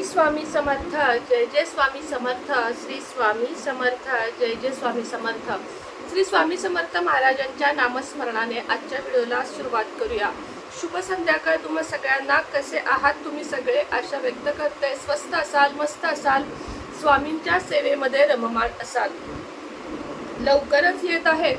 श्री स्वामी समर्थ जय जय स्वामी समर्थ श्री स्वामी समर्थ जय जय स्वामी समर्थ. श्री स्वामी समर्थ महाराजांच्या नामस्मरणाने आजच्या व्हिडिओला सुरुवात करूया. शुभ संध्याकाळ तुम्हा सगळ्यांना. कसे आहात तुम्ही सगळे? आशा व्यक्त करते. स्वस्त असाल मस्त असाल. स्वामींच्या सेवेमध्ये रममाण असाल. लवकरच येत आहे.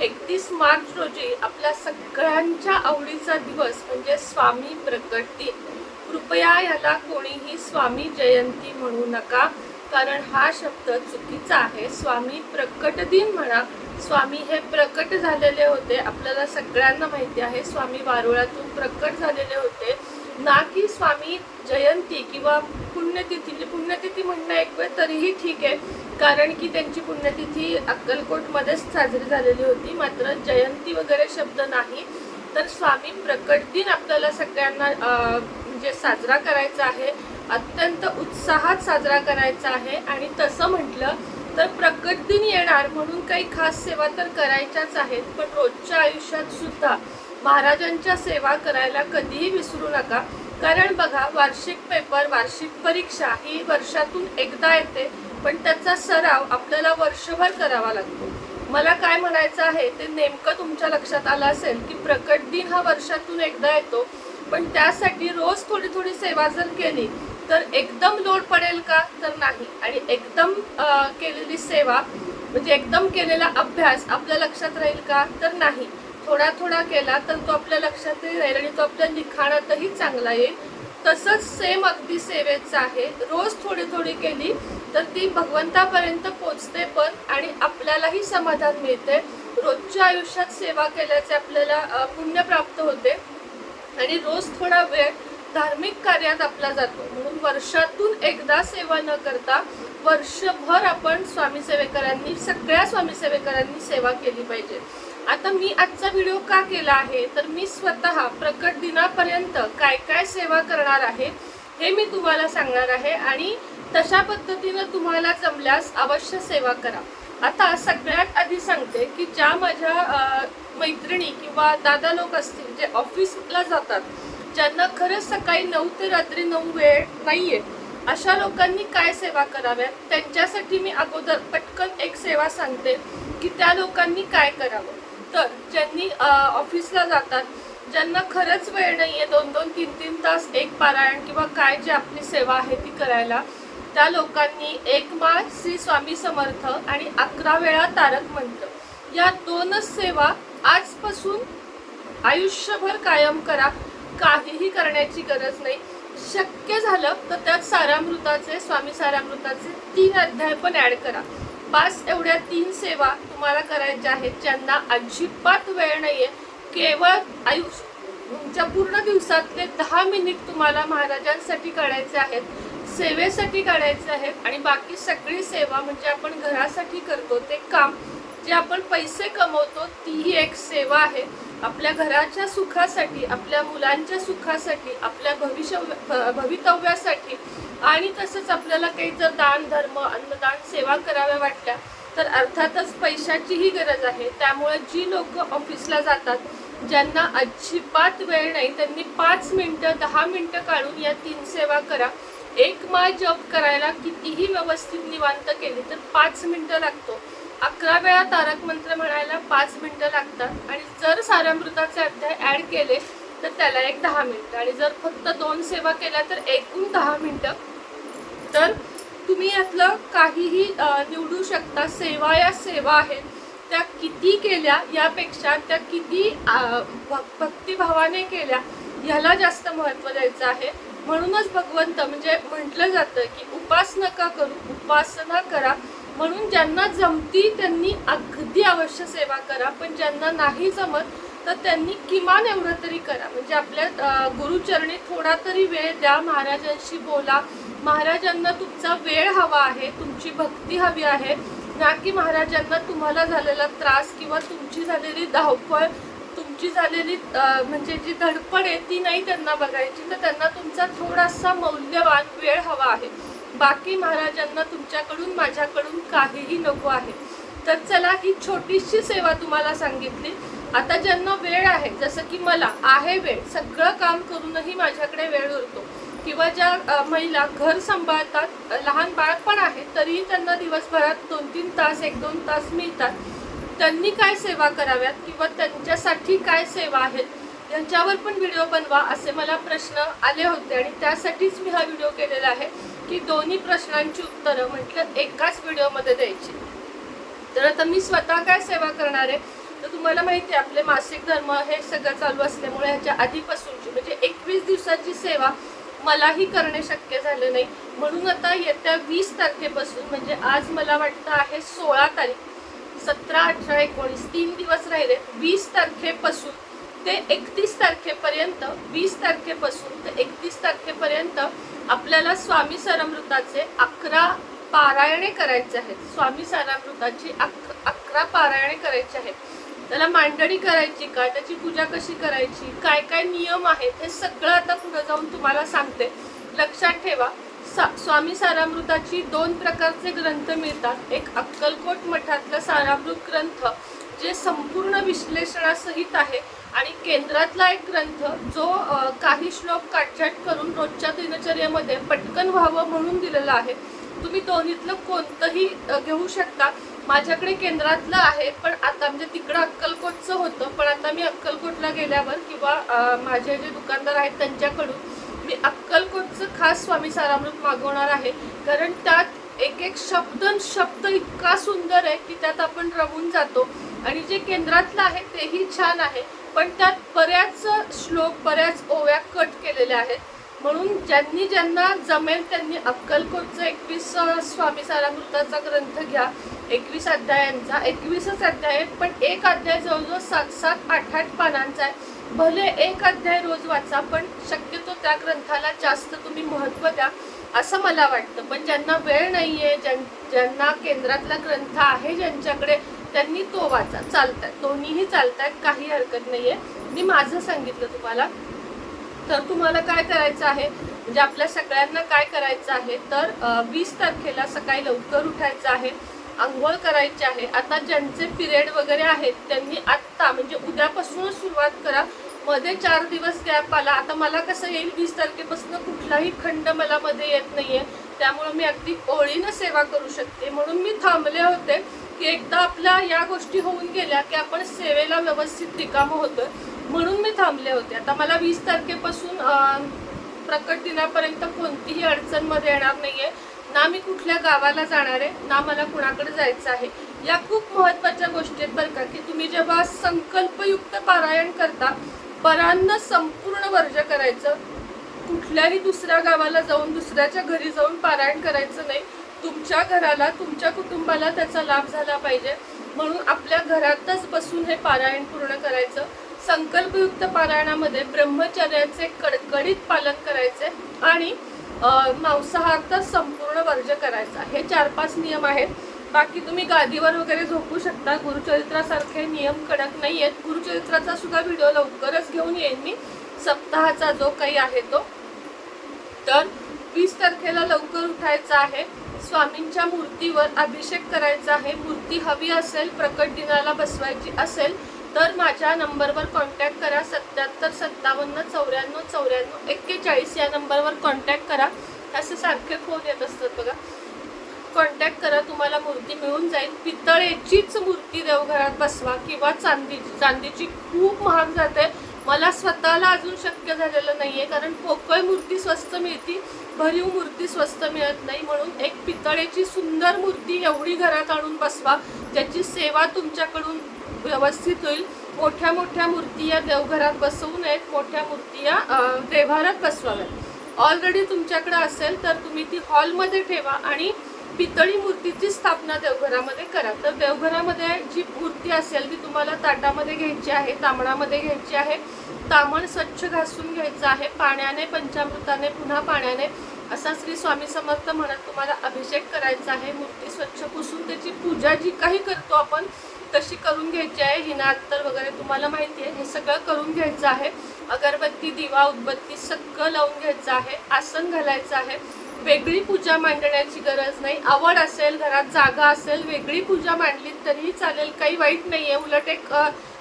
एकतीस मार्च रोजी आपल्या सगळ्यांच्या आवडीचा दिवस म्हणजे स्वामी प्रकट दिन. कृपया याला कोणीही स्वामी जयंती म्हणू नका कारण हा शब्द चुकीचा आहे. स्वामी प्रकट दिन म्हणा स्वामी हे प्रकट झालेले होते. आपल्याला सगळ्यांना माहिती आहे स्वामी वारुळातून प्रकट झालेले होते. ना की स्वामी जयंती किंवा पुण्यतिथी. पुण्यतिथी म्हणणं एक वेळ तरीही ठीक आहे कारण की त्यांची पुण्यतिथी अक्कलकोटमध्येच साजरी झालेली होती. मात्र जयंती वगैरे शब्द नाही तर स्वामी प्रकट दिन आपल्याला सगळ्यांना म्हणजे साजरा करायचा आहे अत्यंत उत्साहात साजरा करायचा आहे. आणि तसं म्हटलं तर प्रकट दिन येणार म्हणून काही खास सेवा तर करायच्याच आहेत पण रोजच्या आयुष्यात सुद्धा महाराजांच्या सेवा करायला कधीही विसरू नका. कारण बघा वार्षिक पेपर वार्षिक परीक्षा ही वर्षातून एकदा येते पण त्याचा सराव आपल्याला वर्षभर करावा लागतो. मला काय म्हणायचं आहे ते नेमकं तुमच्या लक्षात आलं असेल की प्रकट दिन हा वर्षातून एकदा येतो. पण त्यासाठी रोज थोडी थोडी सेवा जर केली तर एकदम लोड पडेल का? तर नाही. आणि एकदम केलेली सेवा म्हणजे एकदम केलेला अभ्यास आपल्या लक्षात राहील का? तर नाही. थोडा थोडा केला तर तो आपल्या लक्षातही राहील आणि तो आपल्या लिखाणातही चांगला येईल. तसंच सेम अगदी सेवेचं आहे. रोज थोडी थोडी केली तर ती भगवंतापर्यंत पोचते पण आणि आपल्यालाही समाधान मिळते. रोजच्या आयुष्यात सेवा केल्याचे आपल्याला पुण्य प्राप्त होते. आणि रोज थोडा वेळ धार्मिक कार्यात आपला जातो. म्हणून वर्षातून एकदा सेवा न करता वर्षभर आपण स्वामी सेवेकरांनी सगळ्या स्वामी सेवेकरांनी सेवा केली पाहिजे. आता मी आजचा व्हिडिओ का केला आहे? तर मी स्वतः प्रकट दिनापर्यंत काय काय सेवा करणार आहे हे मी तुम्हाला सांगणार आहे आणि तशा पद्धतीनं तुम्हाला जमल्यास अवश्य सेवा करा. आता सगळ्यात आधी सांगते की ज्या माझ्या मैत्रिणी किंवा दादा लोक असतील जे ऑफिसला जातात ज्यांना खरंच सकाळी नऊ ते रात्री नऊ वेळ नाहीये अशा लोकांनी काय सेवा कराव्यात त्यांच्यासाठी मी अगोदर पटकन एक सेवा सांगते की त्या लोकांनी काय करावं? तर ज्यांनी ऑफिसला जातात ज्यांना खरंच वेळ नाहीये दोन दोन तीन तीन तास एक पारायण किंवा काय जे आपली सेवा आहे ती करायला त्या लोकांनी एक माळ श्री स्वामी समर्थ आणि अकरा वेळा तारक मंत्र. या दोनच सेवा आजपासून आयुष्यभर कायम करा. काहीही करण्याची गरज नाही. शक्य झालं तर त्यात सारामृताचे स्वामी सारामृताचे तीन अध्याय पण ऍड करा. पाच एवढ्या तीन सेवा तुम्हाला करायच्या आहेत ज्यांना अजिबात वेळ नाहीये. केवळ आयुष्य तुमच्या पूर्ण दिवसातले दहा मिनिट तुम्हाला महाराजांसाठी करायचे आहेत. सेवेसाठी काढायचे आहे आणि बाकी सगळी सेवा म्हणजे आपण घरासाठी करतो ते काम जे आपण पैसे कमवतो तीही एक सेवा आहे. आपल्या घराच्या सुखासाठी आपल्या मुलांच्या सुखासाठी आपल्या भविष्य भ- भवितव्यासाठी आणि तसंच आपल्याला काही जर दान धर्म अन्नदान सेवा कराव्या वाटल्या तर अर्थातच पैशाचीही गरज आहे. त्यामुळे जी लोक ऑफिसला जातात ज्यांना अजिबात वेळ नाही त्यांनी पाच मिनटं दहा मिनटं काढून या तीन सेवा करा. एक माळ जप करायला कितीही व्यवस्थित निवांत केली तर पाच मिनटं लागतो. अकरा वेळा तारक मंत्र म्हणायला पाच मिनटं लागतात आणि जर सारामृताचे अध्याय ॲड केले तर त्याला एक दहा मिनटं. आणि जर फक्त दोन सेवा केल्या तर एकूण दहा मिनटं. तर तुम्ही यातलं काहीही निवडू शकता. सेवा या सेवा आहेत. त्या किती केल्या यापेक्षा त्या किती भ- भक्तिभावाने केल्या ह्याला जास्त महत्त्व द्यायचं आहे. म्हणूनच भगवंत म्हणजे म्हटलं जातं की उपास नका करू उपासना करा. म्हणून ज्यांना जमती त्यांनी अगदी अवश्य सेवा करा. पण ज्यांना नाही जमत तर त्यांनी किमान एवढं तरी करा. म्हणजे आपल्या गुरुचरणी थोडा तरी वेळ द्या. महाराजांशी बोला. महाराजांना तुमचा वेळ हवा आहे तुमची भक्ती हवी आहे. ना की महाराजांना तुम्हाला झालेला त्रास किंवा तुमची झालेली धावपळ तुमची झालेली म्हणजे जी धडपड आहे ती नाही त्यांना बघायची. तर त्यांना तुमचा थोडासा मौल्यवान वेळ हवा आहे. बाकी महाराजांना तुमच्याकडून माझ्याकडून काहीही नको आहे. तर चला ही छोटीशी सेवा तुम्हाला सांगितली. आता ज्यांना वेळ आहे जसं की मला आहे वेळ. सगळं काम करूनही माझ्याकडे वेळ उरतो किंवा ज्या महिला घर सांभाळतात लहान बाळ पण आहे तरीही त्यांना दिवसभरात दोन तीन तास एक दोन तास मिळतात. त्यांनी काय सेवा कराव्यात किंवा त्यांच्यासाठी काय सेवा आहेत यांच्यावर पण व्हिडिओ बनवा असे मला प्रश्न आले होते. आणि त्यासाठीच मी हा व्हिडिओ केलेला आहे की दोन्ही प्रश्नांची उत्तरं म्हटलं एकाच व्हिडिओमध्ये द्यायची. तर आता मी स्वतः काय सेवा करणार आहे? तर तुम्हाला माहिती आहे आपले मासिक धर्म हे सगळं चालू असल्यामुळे ह्याच्या आधीपासूनची म्हणजे एकवीस दिवसाची सेवा मलाही करणे शक्य झालं नाही. म्हणून आता येत्या वीस तारखेपासून म्हणजे आज मला वाटतं आहे सोळा तारीख सतरा अठरा एकोणीस तीन दिवस राहिले. वीस तारखेपासून ते एकतीस तारखेपर्यंत वीस तारखेपासून ते एकतीस तारखेपर्यंत आपल्याला स्वामी सरमृताचे अकरा पारायणे करायचे आहेत. स्वामी सारामृताची अक अकरा पारायणे करायची आहेत. त्याला मांडणी करायची का? त्याची पूजा कशी करायची? काय काय नियम आहेत? हे सगळं आता पुढे जाऊन तुम्हाला सांगते. लक्षात ठेवा. सा स्वामी सारामृताची दोन प्रकारचे ग्रंथ मिळतात. एक अक्कलकोट मठातला सारामृत ग्रंथ जे संपूर्ण विश्लेषणासहित आहे आणि केंद्रातला एक ग्रंथ जो काही श्लोक काटछाट करून रोजच्या दिनचर्येमध्ये पटकन व्हावं म्हणून दिलेला आहे. तुम्ही दोन्हीतलं कोणतंही घेऊ शकता. माझ्याकडे केंद्रातलं आहे पण आता म्हणजे तिकडं अक्कलकोटचं होतं. पण आता मी अक्कलकोटला गेल्यावर किंवा माझे जे दुकानदार आहेत त्यांच्याकडून मी अक्कलकोटचं खास स्वामी सारामृत मागवणार आहे. कारण त्यात एक एक शब्द शब्द इतका सुंदर आहे की त्यात आपण रमून जातो. आणि जे केंद्रातलं आहे तेही छान आहे. पण त्यात बऱ्याच श्लोक बऱ्याच ओव्या कट केलेल्या आहेत. म्हणून ज्यांनी ज्यांना जमेल त्यांनी अक्कलकोटचा एकवीस स्वामी सारामृताचा ग्रंथ घ्या. एकवीस अध्यायांचा. एकवीसच अध्याय आहेत पण एक अध्याय जवळजवळ सात सात आठ आठ पानांचा आहे. भले एक अध्याय रोज वाचा पण शक्य त्या ग्रंथाला जास्त तुम्ही महत्त्व द्या असं मला वाटतं. पण ज्यांना वेळ नाही आहे ज्यां ज्यांना केंद्रातला ग्रंथ आहे ज्यांच्याकडे त्यांनी तो वाचा. चालतात दोन्हीही चालतात काही हरकत नाही आहे मी माझं सांगितलं तुम्हाला. तर तुम्हाला काय करायचं आहे? म्हणजे आपल्या सगळ्यांना काय करायचं आहे? तर वीस तारखेला सकाळी लवकर उठायचं आहे. आंघोळ करायची आहे. आता ज्यांचे पिरियड वगैरे आहेत त्यांनी आत्ता म्हणजे उद्यापासूनच सुरुवात करा. मध्ये चार दिवस गॅप आला. आता मला कसं येईल वीस तारखेपासून कुठलाही खंड मला मध्ये येत नाहीये. त्यामुळे मी अगदी ओळीनं सेवा करू शकते. म्हणून मी थांबले होते की एकदा आपल्या या गोष्टी होऊन गेल्या की आपण सेवेला व्यवस्थित रिकामं होतोय. म्हणून मी थांबले होते. आता मला वीस तारखेपासून प्रकट दिनापर्यंत कोणतीही अडचणमध्ये येणार नाहीये. ना मी कुठल्या गावाला जाणार आहे ना मला कुणाकडे जायचं आहे. या खूप महत्त्वाच्या गोष्टी आहेत बरं का की तुम्ही जेव्हा संकल्पयुक्त पारायण करता परांना संपूर्ण वर्ज करायचं. कुठल्याही दुसऱ्या गावाला जाऊन दुसऱ्याच्या घरी जाऊन पारायण करायचं नाही. तुमच्या घराला तुमच्या कुटुंबाला त्याचा लाभ झाला पाहिजे. म्हणून आपल्या घरातच बसून हे पारायण पूर्ण करायचं. संकल्पयुक्त पारायणामध्ये ब्रह्मचर्याचे कडकडीत पालन करायचे आणि मांसाहार तर संपूर्ण वर्ज करायचा. हे चार पाच नियम आहेत. बाकी तुम्ही गादीवर वगैरे झोपू शकता. गुरुचरित्रासारखे नियम कडक नाही आहेत गुरुचरित्राचा सुद्धा व्हिडिओ लवकरच घेऊन येईन मी. सप्ताहाचा जो काही आहे तो. तर वीस तारखेला लवकर उठायचा आहे. स्वामींच्या मूर्तीवर अभिषेक करायचा आहे. मूर्ती हवी असेल प्रकट दिनाला बसवायची असेल तर माझ्या नंबरवर कॉन्टॅक्ट करा. सत्याहत्तर सत्तावन्न चौऱ्याण्णव चौऱ्याण्णव एक्केचाळीस या नंबरवर कॉन्टॅक्ट करा. असे सारखे फोन येत असतात बघा. कॉन्टॅक्ट करा तुम्हाला मूर्ती मिळून जाईल. पितळेचीच मूर्ती देवघरात बसवा किंवा चांदीची चांदीची खूप महाग जाते मला स्वतःला अजून शक्य झालेलं नाही आहे कारण पोकळ मूर्ती स्वस्त मिळती भरीव मूर्ती स्वस्त मिळत नाही. म्हणून एक पितळेची सुंदर मूर्ती एवढी घरात आणून बसवा ज्याची सेवा तुमच्याकडून व्यवस्थित होईल. मोठ्या मोठ्या मूर्ती या देवघरात बसवू नयेत मोठ्या मूर्ती या देवघरात बसवाव्यात. ऑलरेडी तुमच्याकडे असेल तर तुम्ही ती हॉलमध्ये ठेवा आणि पितळी मूर्तीची स्थापना देवघरामध्ये करा. तर देवघरामध्ये जी मूर्ती असेल ती तुम्हाला ताटामध्ये घ्यायची आहे तांबणामध्ये घ्यायची आहे. तामण स्वच्छ घासून घ्यायचं आहे. पाण्याने पंचामृताने पुन्हा पाण्याने असा श्री स्वामी समर्थ म्हणत तुम्हाला अभिषेक करायचा आहे. मूर्ती स्वच्छ पुसून त्याची पूजा जी काही करतो आपण तशी करून घ्यायची आहे. हिना अत्तर वगैरे तुम्हाला माहिती आहे. हे सगळं करून घ्यायचं आहे. अगरबत्ती दिवा उदबत्ती सगळं लावून घ्यायचं आहे. आसन घालायचं आहे. वेगळी पूजा मांडण्याची गरज नाही. आवड असेल घरात जागा असेल वेगळी पूजा मांडली तरीही चालेल. काही वाईट नाही आहे उलट एक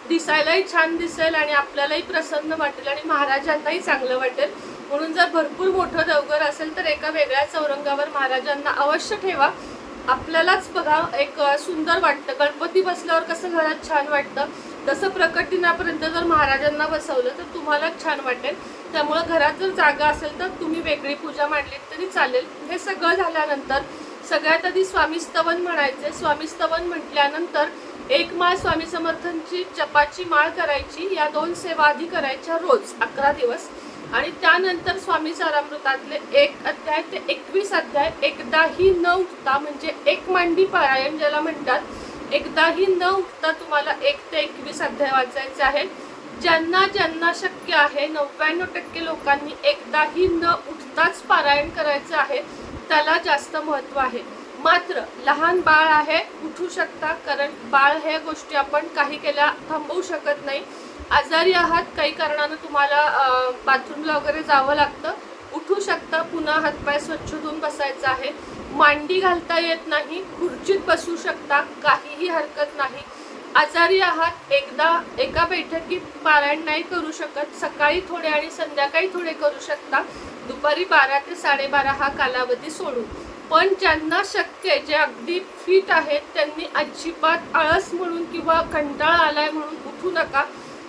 दिसायलाही छान दिसेल आणि आपल्यालाही प्रसन्न वाटेल आणि महाराजांनाही चांगलं वाटेल. म्हणून जर भरपूर मोठं देवघर असेल तर एका वेगळ्या चौरंगावर महाराजांना अवश्य ठेवा. आपल्यालाच बघा एक सुंदर वाटतं. गणपती बसल्यावर कसं घरात छान वाटतं. तसं प्रकट दिनापर्यंत जर महाराजांना बसवलं तर तुम्हाला छान वाटेल. त्यामुळं घरात जर जागा असेल तर तुम्ही वेगळी पूजा मांडलीत तरी चालेल. हे सगळं झाल्यानंतर सगळ्यात आधी स्वामी स्तवन म्हणायचे. स्वामी स्तवन म्हटल्यानंतर एक माळ स्वामी समर्थांची जपाची माळ करायची. या दोन सेवा आधी करायच्या रोज अकरा दिवस. आणि त्यानंतर स्वामी सारामृतातले एक अध्याय ते एकवीस अध्याय एकदाही न उठता म्हणजे एक मांडी पारायण ज्याला म्हणतात एकदाही न उठता तुम्हाला एक ते एकवीस अध्याय वाचायचे आहेत. ज्यांना ज्यांना शक्य आहे नव्याण्णव टक्के लोकांनी एकदाही न उठताच पारायण करायचं आहे त्याला जास्त महत्त्व आहे. मात्र लहान बाळ आहे उठू शकता कारण बाळ ह्या गोष्टी आपण काही केल्या थांबवू शकत नाही. आजारी आहात काही कारणानं तुम्हाला बाथरूमला वगैरे जावं लागतं. उठू शकता पुन्हा हातपाय स्वच्छ धुवून बसायचं आहे. मांडी घालता येत नाही खुर्चीत बसू शकता काहीही हरकत नाही. आजारी आहात एकदा एका बैठकीत पारायण नाही करू शकत सकाळी थोडे आणि संध्याकाळी थोडे करू शकता. दुपारी बारा ते साडेबारा हा कालावधी सोडू पण ज्यांना शक्य आहे जे अगदी फिट आहेत त्यांनी अजिबात आळस म्हणून किंवा कंटाळा आलाय म्हणून उठू नका.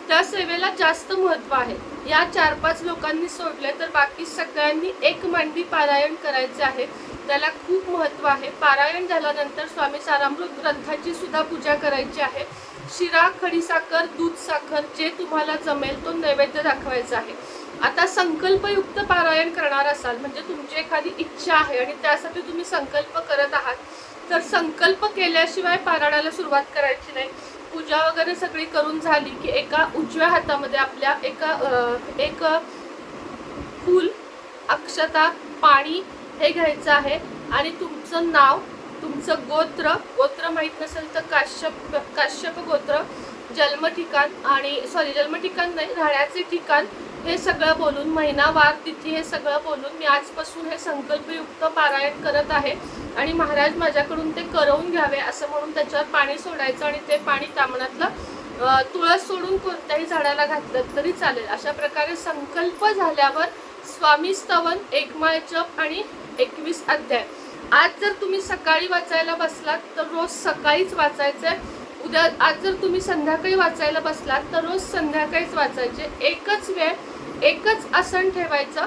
त्या सेवेला जास्त महत्त्व आहे. या चार पाच लोकांनी सोडले तर बाकी सगळ्यांनी एक मांडी पारायण करायचे आहे. त्याला खूप महत्त्व आहे. पारायण झाल्यानंतर स्वामी सारामृत ग्रंथाची सुद्धा पूजा करायची आहे. शिरा खडीसाखर दूध साखर जे तुम्हाला जमेल तो नैवेद्य दाखवायचा आहे. आता संकल्पयुक्त पारायण करणार असाल म्हणजे तुमची एखादी इच्छा आहे आणि त्यासाठी तुम्ही संकल्प करत आहात तर संकल्प केल्याशिवाय पारायणाला सुरुवात करायची नाही. पूजा वगैरे सगळी करून झाली की एका उजव्या हातामध्ये आपल्या एका एक फूल अक्षता पाणी हे घ्यायचं आहे. आणि तुमचं नाव तुमचं गोत्र गोत्र माहीत नसेल तर काश्यप काश्यप गोत्र जन्म ठिकाण आणि सॉरी जन्म ठिकाण नाही राहण्याचे ठिकाण हे सगळं बोलून महिना वार तिथी हे सगळं बोलून मी आजपासून हे संकल्पयुक्त पारायण करत आहे. आणि महाराज माझ्याकडून ते करवून घ्यावे असं म्हणून त्याच्यावर पाणी सोडायचं आणि ते पाणी तामणातलं तुळस सोडून कोणत्याही झाडाला घातलं तरी चालेल. अशा प्रकारे संकल्प झाल्यावर स्वामी स्तवन एकमाळ जप आणि एकवीस अध्याय. आज जर तुम्ही सकाळी वाचायला बसलात तर रोज सकाळीच वाचायचंय. उद्या आज जर तुम्ही संध्याकाळी वाचायला बसलात तर रोज संध्याकाळीच वाचायचे. एकच वेळ एकच आसन ठेवायचं.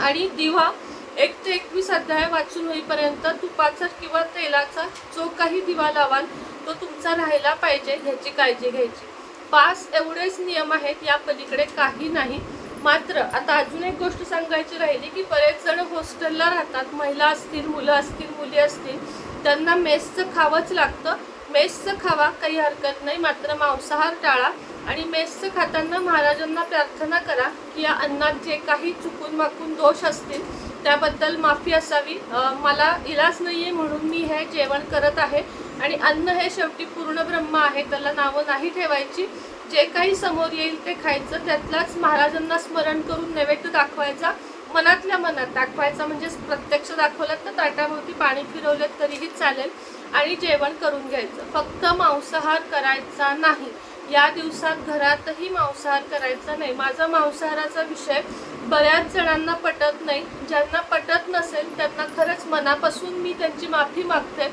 आणि दिवा एक ते एकवीस अध्याय वाचून होईपर्यंत तुपाचा किंवा तेलाचा जो काही दिवा लावाल तो तुमचा राहायला पाहिजे ह्याची काळजी घ्यायची. पास एवढेच नियम आहेत या पलीकडे काही नाही. मात्र आता अजून एक गोष्ट सांगायची राहिली की बरेच जण हॉस्टेलला राहतात. महिला असतील मुलं असतील मुली असतील त्यांना मेसचं खावंच लागतं. मेसचं खावा काही हरकत नाही. मात्र मांसाहार टाळा आणि मेसचं खाताना महाराजांना प्रार्थना करा की या अन्नात जे काही चुकून माकून दोष असतील त्याबद्दल माफी असावी. मला इलाज नाही आहे म्हणून मी हे जेवण करत आहे. आणि अन्न हे शेवटी पूर्ण ब्रह्म आहे. त्याला नावं नाही ठेवायची. जे काही समोर येईल ते खायचं. त्यातलाच महाराजांना स्मरण करून नैवेद्य दाखवायचा. मनातल्या मनात दाखवायचा. म्हणजे प्रत्यक्ष दाखवलं तर ताटाभोवती पाणी फिरवलं तरीही चालेल. आणि जेवण करून घ्यायचं. फक्त मांसाहार करायचा नाही. या दिवसात घरातही मांसाहार करायचा नाही. माझा मांसाहाराचा विषय बऱ्याच जणांना पटत नाही. ज्यांना पटत नसेल त्यांना खरंच मनापासून मी त्यांची माफी मागते.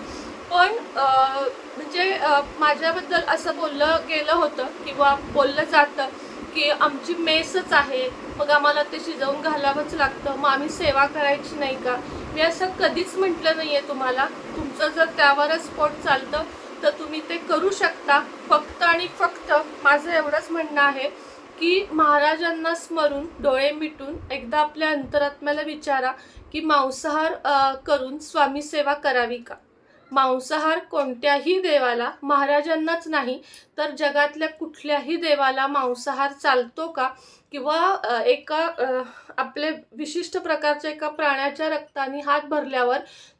पण म्हणजे माझ्याबद्दल असं बोललं गेलं होतं किंवा बोललं जातं की आमची मेसच आहे मग आम्हाला ते शिजवून घालावंच लागतं मग आम्ही सेवा करायची नाही का? मी असं कधीच म्हटलं नाही आहे तुम्हाला. तुमचं जर त्यावरच पोट चालतं तर तुम्ही ते करू शकता. फक्त आणि फक्त माझं एवढंच म्हणणं आहे की महाराजांना स्मरून डोळे मिटून एकदा आपल्या अंतरात्म्याला विचारा की मांसाहार करून स्वामी सेवा करावी का? मांसाहार कोणत्याही देवाला महाराजांनाच नाही तर जगातल्या कुठल्याही देवाला मांसाहार चालतो का? किंवा एका आपले विशिष्ट प्रकारच्या एका प्राण्याच्या रक्ताने हात भरल्यावर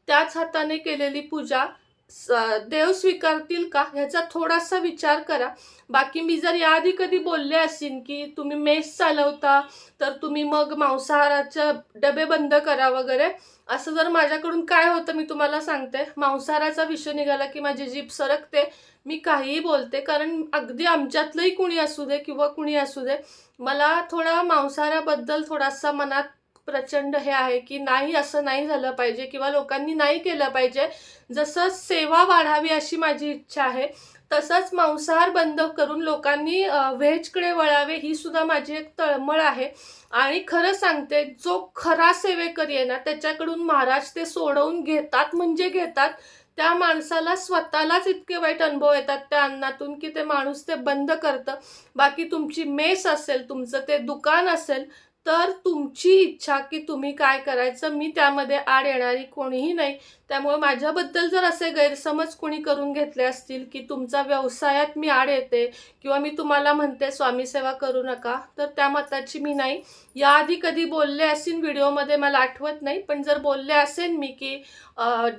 त्याच हाताने केलेली पूजा देव स्वीकारतील का? ह्याचा थोडासा विचार करा. बाकी मी जर याआधी कधी बोलले असेन की तुम्ही मेस चालवता तर तुम्ही मग मांसाहाराचे डबे बंद करा वगैरे. असं जर माझ्याकडून काय होतं मी तुम्हाला सांगते. मांसाहाराचा विषय निघाला की माझी जीभ सरकते. मी काहीही बोलते. कारण अगदी आमच्यातलंही कुणी असू दे किंवा कुणी असू दे मला थोडा मांसाहाराबद्दल थोडासा मनात प्रचंड हे आहे की नाही असं नाही झालं पाहिजे किंवा लोकांनी नाही केलं पाहिजे. जसं सेवा वाढावी अशी माझी इच्छा आहे तसंच मांसाहार बंद करून लोकांनी व्हेजकडे वळावे ही सुद्धा माझी एक तळमळ आहे. आणि खरं सांगते जो खरा सेवेकरी आहे ना त्याच्याकडून महाराज ते सोडवून घेतात म्हणजे घेतात. त्या माणसाला स्वतःलाच इतके वाईट अनुभव येतात त्या अन्नातून की ते माणूस ते बंद करतं. बाकी तुमची मेस असेल तुमचं ते दुकान असेल तर तुमची इच्छा की तुम्ही काय करायचं मी त्यामध्ये आड येणारी कोणीही नाही. त्यामुळे माझ्याबद्दल जर असे गैरसमज कोणी करून घेतले असतील की तुमचा व्यवसायात मी आड येते किंवा मी तुम्हाला म्हणते स्वामी सेवा करू नका तर त्या मताची मी नाही. याआधी कधी बोलले असेल व्हिडिओमध्ये मला आठवत नाही पण जर बोलले असेन मी की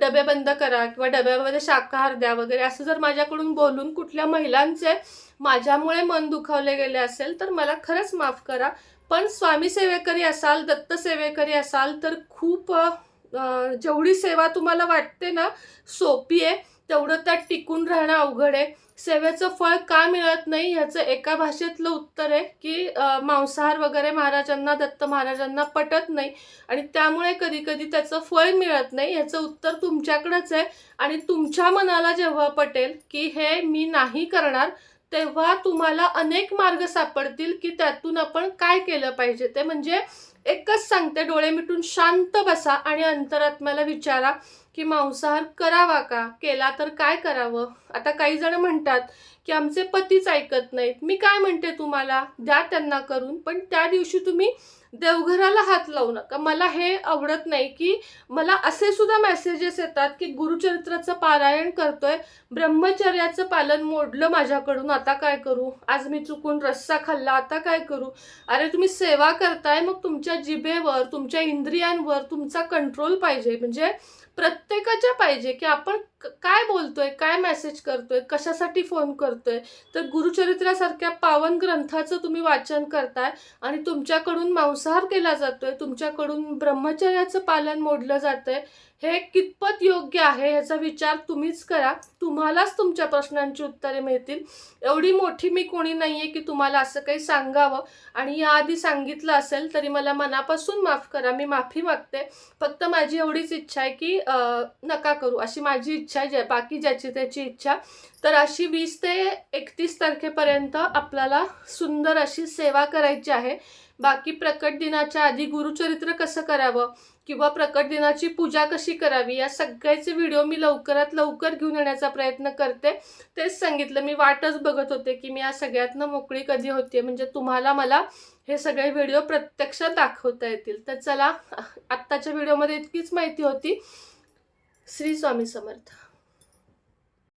डबे बंद करा किंवा डब्यामध्ये शाकाहार द्या वगैरे असं जर माझ्याकडून बोलून कुठल्या महिलांचे माझ्यामुळे मन दुखावले गेले असेल तर मला खरंच माफ करा. पण स्वामी सेवेकरी असाल दत्त सेवेकरी असाल तर खूप जेवढी सेवा तुम्हाला वाटते ना सोपी आहे. तेवढं त्यात टिकून राहणं अवघड आहे. सेवेचं फळ का मिळत नाही ह्याचं एका भाषेतलं उत्तर आहे की मांसाहार वगैरे महाराजांना दत्त महाराजांना पटत नाही. आणि त्यामुळे कधी कधी त्याचं फळ मिळत नाही ह्याचं उत्तर तुमच्याकडंच आहे. आणि तुमच्या मनाला जेव्हा पटेल की हे मी नाही करणार तेव्हा तुम्हाला अनेक मार्ग सापडतील की त्यातून आपण काय केलं पाहिजे? ते म्हणजे एकच सांगते डोळे मिटून शांत बसा आणि अंतरात्म्याला विचारा की मांसाहार करावा का? केला तर काय करावं? आता काही जण म्हणतात की आमचे पतीच ऐकत नाहीत. मी काय म्हणते तुम्हाला? द्या त्यांना करून पण त्या दिवशी तुम्ही देवघराला हात लावू नका. मला हे आवडत नाही की मला असे सुद्धा मेसेजेस येतात की गुरुचरित्राचं पारायण करतोय ब्रह्मचर्याचं पालन मोडलं माझ्याकडून आता काय करू? आज मी चुकून रस्सा खाल्ला आता काय करू? अरे तुम्ही सेवा करताय मग तुमच्या जिभेवर तुमच्या इंद्रियांवर तुमचा कंट्रोल पाहिजे. म्हणजे प्रत्येकाच्या पाहिजे की आपण काय बोलतोय? काय मेसेज करतोय? कशासाठी फोन करतोय? तर गुरुचरित्रासारख्या पावन ग्रंथाचं तुम्ही वाचन करताय आणि तुमच्याकडून मांसाहार केला जातोय तुमच्याकडून ब्रह्मचर्याचं पालन मोडलं जातंय. हे कितपत योग्य आहे ह्याचा विचार तुम्हीच करा. तुम्हालाच तुमच्या प्रश्नांची उत्तरे मिळतील. एवढी मोठी मी कोणी नाही आहे की तुम्हाला असं काही सांगावं. आणि याआधी सांगितलं असेल तरी मला मनापासून माफ करा. मी माफी मागते. फक्त माझी एवढीच इच्छा आहे की नका करू. अशी माझी इच्छा आहे ज्या बाकी ज्याची त्याची इच्छा. तर अशी वीस ते एकतीस तारखेपर्यंत आपल्याला सुंदर अशी सेवा करायची आहे. बाकी प्रकट दिनाच्या आधी गुरुचरित्र कसं करावं? किंवा प्रकट दिनाची पूजा कशी करावी या सगळ्याचे व्हिडिओ मी लवकरात लवकर घेऊन येण्याचा प्रयत्न करते. तेच सांगितलं. मी वाटच बघत होते की मी या सगळ्यातनं मोकळी कधी होते. म्हणजे तुम्हाला मला हे सगळे व्हिडिओ प्रत्यक्षात दाखवता येतील. तर चला आत्ताच्या व्हिडिओमध्ये इतकीच माहिती होती. श्री स्वामी समर्थ.